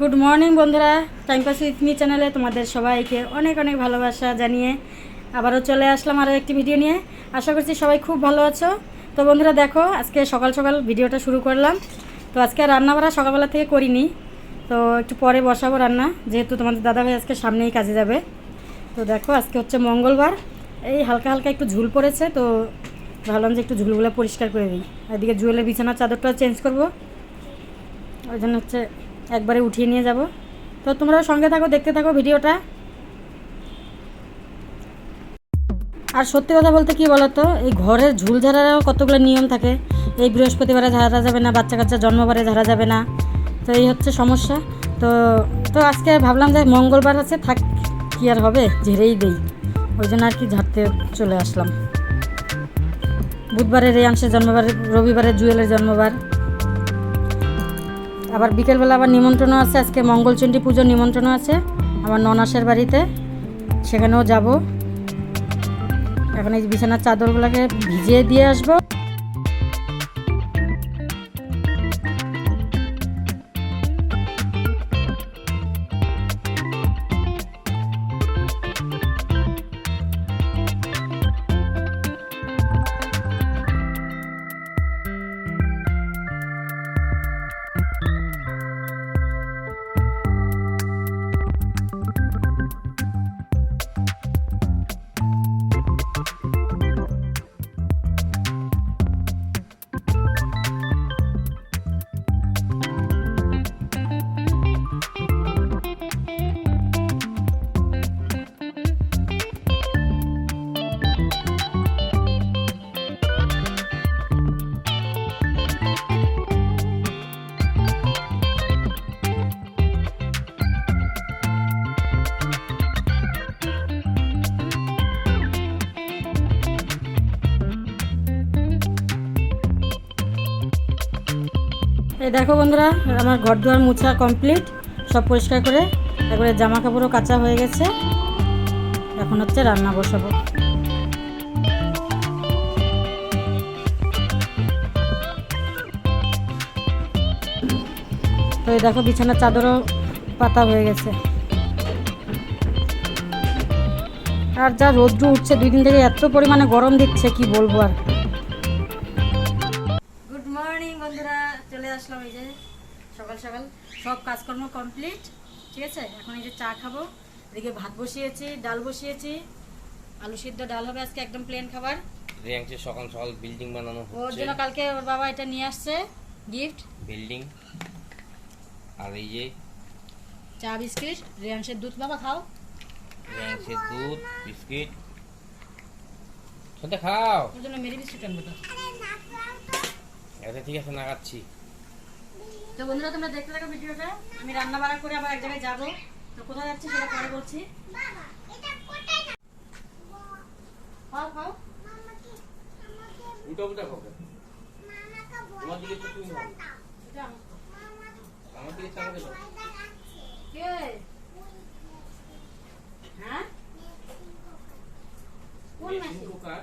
Good morning বন্ধুরা। Time pass with me চ্যানেলে তোমাদের সবাইকে অনেক অনেক ভালোবাসা জানিয়ে আবারও চলে আসলাম আরও একটি ভিডিও নিয়ে। আশা করছি সবাই খুব ভালো আছো। তো বন্ধুরা, দেখো, আজকে সকাল সকাল ভিডিওটা শুরু করলাম। তো আজকে রান্না বাড়া সকালবেলা থেকে করিনি। তো একটু পরে বসাবো রান্না, যেহেতু তোমাদের দাদাভাই আজকে সামনেই কাজে যাবে। তো দেখো, আজকে হচ্ছে মঙ্গলবার। এই হালকা হালকা একটু ঝুল পড়েছে, তো ভাবলাম যে একটু ঝুলগুলো পরিষ্কার করে দিই। এদিকে জুয়েলের বিছানার চাদরটাও চেঞ্জ করব। ওই জন্য হচ্ছে একবারে উঠিয়ে নিয়ে যাব। তো তোমরাও সঙ্গে থাকো, দেখতে থাকো ভিডিওটা। আর সত্যি কথা বলতে কি বলতো, এই ঘরের ঝুল কতগুলো নিয়ম থাকে। এই বৃহস্পতিবারে ঝাড়া যাবে না, বাচ্চা কাচ্চা জন্মবারে ঝাড়া যাবে না। তো এই হচ্ছে সমস্যা। তো তো আজকে ভাবলাম যে মঙ্গলবার আছে, থাক, কি আর হবে, ঝেড়েই দেই। ওই জন্য আর কি ঝাড়তে চলে আসলাম। বুধবারে রেয়াংশের জন্মবার রবিবারে জুয়েলের জন্মবার। আবার বিকেলবেলা আবার নিমন্ত্রণও আছে, আজকে মঙ্গলচণ্ডী পুজোর নিমন্ত্রণও আছে, আমার ননাসের বাড়িতে, সেখানেও যাব। এখন এই বিছানার চাদরগুলোকে ভিজিয়ে দিয়ে আসব। এই দেখো বন্ধুরা, আমার ঘর দুয়ার মুছা কমপ্লিট সব পরিষ্কার করে একবারে জামা কাপড়ও কাঁচা হয়ে গেছে। এখন হচ্ছে রান্না বসাবো। তো এই দেখো বিছানার চাদরও পাতা হয়ে গেছে। আর যা রোদ্রু উঠছে, দুই দিন থেকে এত পরিমাণে গরম দিচ্ছে, কি বলব আর। গুড মর্নিং বন্ধুরা। চলে আসলাম এই যে সকাল সকাল। সব কাজকর্ম কমপ্লিট ঠিক আছে? এখন এই যে চা খাব। এদিকে ভাত বসিয়েছি ডাল বসিয়েছি। আলু সিদ্ধ ডাল হবে আজকে একদম প্লেন খাবার। সকাল সকাল বিল্ডিং বানানো ওর জন্য কালকে ওর বাবা এটা নিয়ে আসছে গিফট বিল্ডিং আর এই যে চা বিস্কিট। রেয়াংশের দুধ বাবা খাও। রিয়াংসের দুধ বিস্কিট। সন্ধ্যা খাও। ওর জন্য মেরি বিস্কিট আনব তো। আচ্ছা ঠিক আছে নাগাচ্ছি। তো বন্ধুরা তোমরা দেখতে থাকো ভিডিওটা। আমি রান্না বাড়া করে আবার এক জায়গায় যাব। তো কোথায় যাচ্ছি সেটা পরে বলছি। খাও খাও উল্টো উল্টা খাবে তোমার দিকে তো তুমি আমার। আমার দিকে চামচে কে? হ্যাঁ? কোন মেশিন কুকার।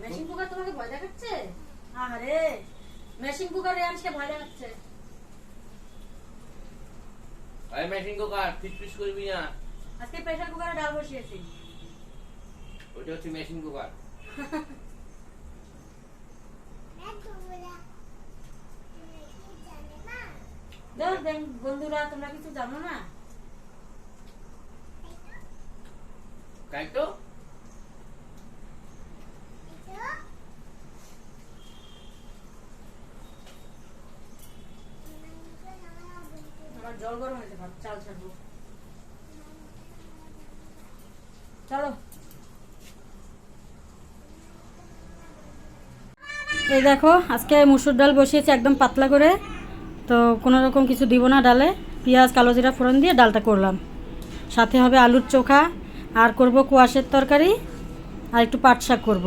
মেশিন কুকার তোমাকে ভয় দেখাচ্ছে? আরে মেশিন কুকার রেয়ান্সকে ভয় দেখাচ্ছে। আরে মেশিন কুকার পিস করবি না আজকে প্রেসার কুকারে ডাল বসিয়েছি। ওটা হচ্ছে মেশিন কুকার বন্ধুরা তোমরা কিছু জানো না? তাই তো আমার জল গরম হয়েছে ভাত চাল ছাড়বো। চলো। এই দেখো, আজকে মুসুর ডাল বসিয়েছি একদম পাতলা করে। তো কোনো রকম কিছু দিব না ডালে। পেঁয়াজ, কালো জিরা, ফোড়ন দিয়ে ডালটা করলাম। সাথে হবে আলুর চোখা, আর করব কুয়াশের তরকারি, আর একটু পাট শাক করব।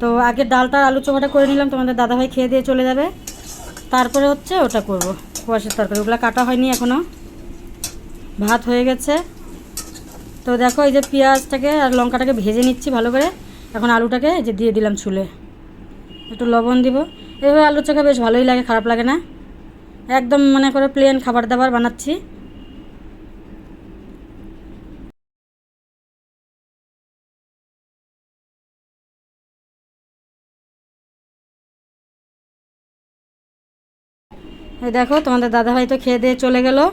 তো আগে ডালটা আর আলু চোখাটা করে নিলাম, তোমাদের দাদাভাই খেয়ে দিয়ে চলে যাবে। তারপরে হচ্ছে ওটা করব, কুয়াশের তরকারি। ওগুলো কাটা হয়নি এখনও ভাত হয়ে গেছে। তো দেখো এই যে পেঁয়াজটাকে আর লঙ্কাটাকে ভেজে নিচ্ছি ভালো করে। এখন আলুটাকে যে দিয়ে দিলাম চুলে। একটু লবণ দিব। এইভাবে আলু চোখে বেশ ভালোই লাগে, খারাপ লাগে না। একদম মনে করে প্লেন খাবার দাবার বানাচ্ছি। দেখো তোমাদের দাদাভাই তো খেয়ে দিয়ে চলে গেলো।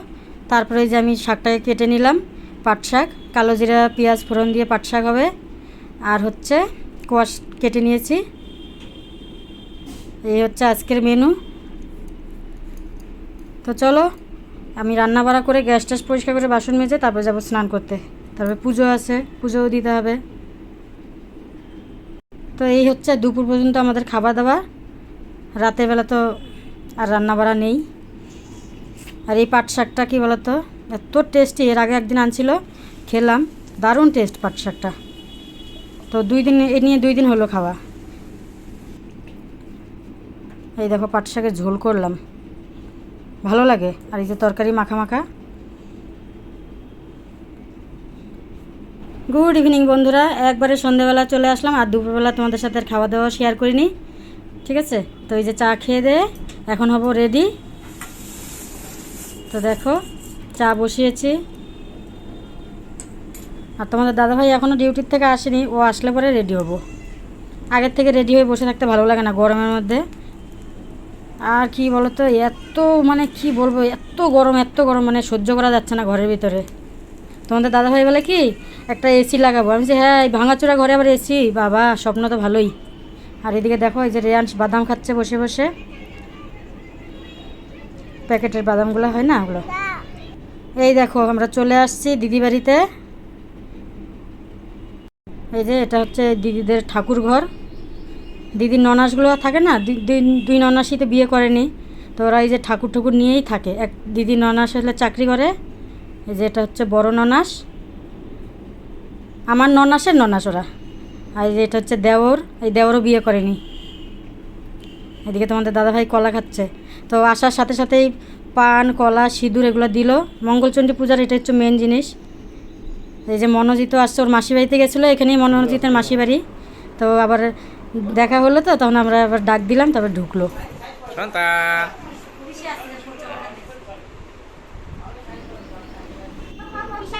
তারপরে এই যে আমি শাকটাকে কেটে নিলাম, পাট শাক। কালো জিরা, পেঁয়াজ ফোড়ন দিয়ে পাট শাক হবে। আর হচ্ছে কোয়াশ কেটে নিয়েছি। এই হচ্ছে আজকের মেনু তো চলো, আমি রান্না বাড়া করে গ্যাস ট্যাস পরিষ্কার করে বাসন মেজে তারপরে যাব স্নান করতে। তারপরে পুজো আছে, পুজোও দিতে হবে। তো এই হচ্ছে দুপুর পর্যন্ত আমাদের খাবার দাবার। রাতের বেলা তো আর রান্না বাড়া নেই। আর এই পাট শাকটা কী বলতো? এত টেস্টি এর আগে একদিন আনছিল, খেলাম, দারুণ টেস্ট পাট শাকটা তো দুই দিন, এ নিয়ে দুই দিন হলো খাওয়া। এই দেখো পাট শাকের ঝোল করলাম। ভালো লাগে? আর এই যে তরকারি মাখা মাখা। গুড ইভিনিং বন্ধুরা, একবারে সন্ধেবেলা চলে আসলাম, আর দুপুরবেলা তোমাদের সাথে খাওয়া দাওয়া শেয়ার করিনি। ঠিক আছে? তো এই যে চা খেয়ে দে, এখন হব রেডি তো দেখো, চা বসিয়েছি। আর তোমাদের দাদাভাই এখনও ডিউটির থেকে আসেনি, ও আসলে পরে রেডি হব। আগের থেকে রেডি হয়ে বসে থাকতে ভালো লাগে না গরমের মধ্যে। আর কি বলতো, এত মানে কি বলব, এত গরম এত গরম মানে সহ্য করা যাচ্ছে না ঘরের ভিতরে। তোমাদের দাদাভাই বলে কি, একটা এসি লাগাবো। আমি যে হ্যাঁ ভাঙাচোরা ঘরে আবার এসি বাবা, স্বপ্ন তো ভালোই। আর এদিকে দেখো, এই যে রেয়ান্স বাদাম খাচ্ছে বসে বসে। প্যাকেটের বাদামগুলো হয় না ওগুলো? এই দেখো, আমরা চলে আসছি দিদি বাড়িতে। এই যে এটা হচ্ছে দিদিদের ঠাকুর ঘর দিদির ননাসগুলো থাকে না? দুই- ননাসই তো বিয়ে করেনি। তো ওরা এই যে ঠাকুর ঠাকুর নিয়েই থাকে। এক দিদি ননাস হলে চাকরি করে। এই যে এটা হচ্ছে বড় ননাস। আমার ননাসের ননাস ওরা। আর এটা হচ্ছে দেওর। এই দেওরও বিয়ে করেনি। এদিকে তোমাদের দাদাভাই কলা খাচ্ছে। তো আসার সাথে সাথেই পান কলা সিঁদুর এগুলো দিল। মঙ্গলচণ্ডী পূজার এটা হচ্ছে মেন জিনিস। এই যে মনোজিতও আসছে ওর মাসি বাড়িতে গেছিল এখানেই মনোজিতের মাসি বাড়ি তো আবার দেখা হলো তো তখন আমরা আবার ডাক দিলাম তারপর ঢুকলো।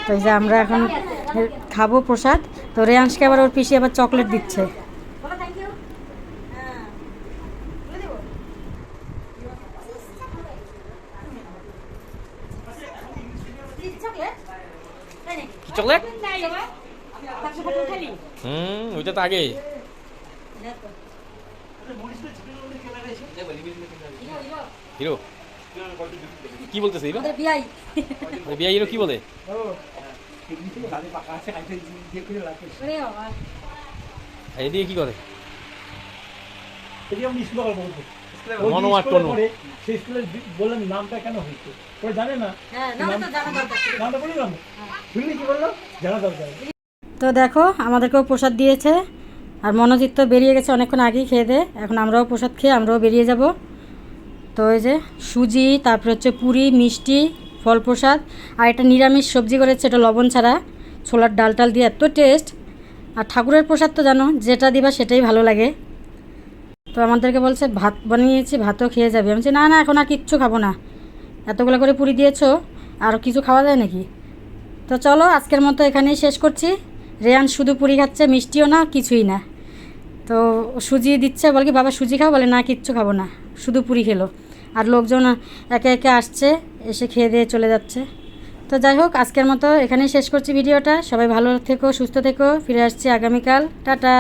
তো এই যে আমরা এখন খাব প্রসাদ। তো রেয়াংশকে আবার ওর পিসি আবার চকলেট দিচ্ছে কি চকলেট? হুম ওইটা তো আগে হিরো? কি বলতেছে হিরো? বিয়া হিরো কি বলে? আর এদিকে কি করে? মনোয়ার টনু। সেই স্কুলে বললাম নামটা কেন হয়েছে? ওরা জানে না হ্যাঁ, নামটা বললাম শুনলি কি বলল? জানা দরকার তো দেখো আমাদেরকেও প্রসাদ দিয়েছে আর মনোজিৎ তো বেরিয়ে গেছে অনেকক্ষণ আগেই খেয়ে দে। এখন আমরাও প্রসাদ খেয়ে আমরাও বেরিয়ে যাব। তো এই যে সুজি তারপর হচ্ছে পুরি মিষ্টি ফল প্রসাদ আর একটা নিরামিষ সবজি করেছে এটা লবণ ছাড়া। ছোলার ডাল টাল দিয়ে এত টেস্ট আর ঠাকুরের প্রসাদ তো জানো যেটা দিবা সেটাই ভালো লাগে। তো আমাদেরকে বলছে, ভাত বানিয়েছি, ভাতও খেয়ে যাবে। আমি বলছি, না না, এখন আর কিচ্ছু খাব না। এতগুলো করে পুরি দিয়েছ, আর কিছু খাওয়া যায় নাকি? তো চলো, আজকের মতো এখানেই শেষ করছি। রেয়ান শুধু পুরি খাচ্ছে, মিষ্টিও না, কিছুই না। তো সুজি দিচ্ছে, বলে কি, বাবা, সুজি খাও? বলে, না, কিচ্ছু খাব না, শুধু পুরি খেলো। আর লোকজন একে একে আসছে, এসে খেয়ে দিয়ে চলে যাচ্ছে। তো যাই হোক, আজকের মতো এখানেই শেষ করছি ভিডিওটা। সবাই ভালো থেকো, সুস্থ থেকো, ফিরে আসছি আগামীকাল। টাটা!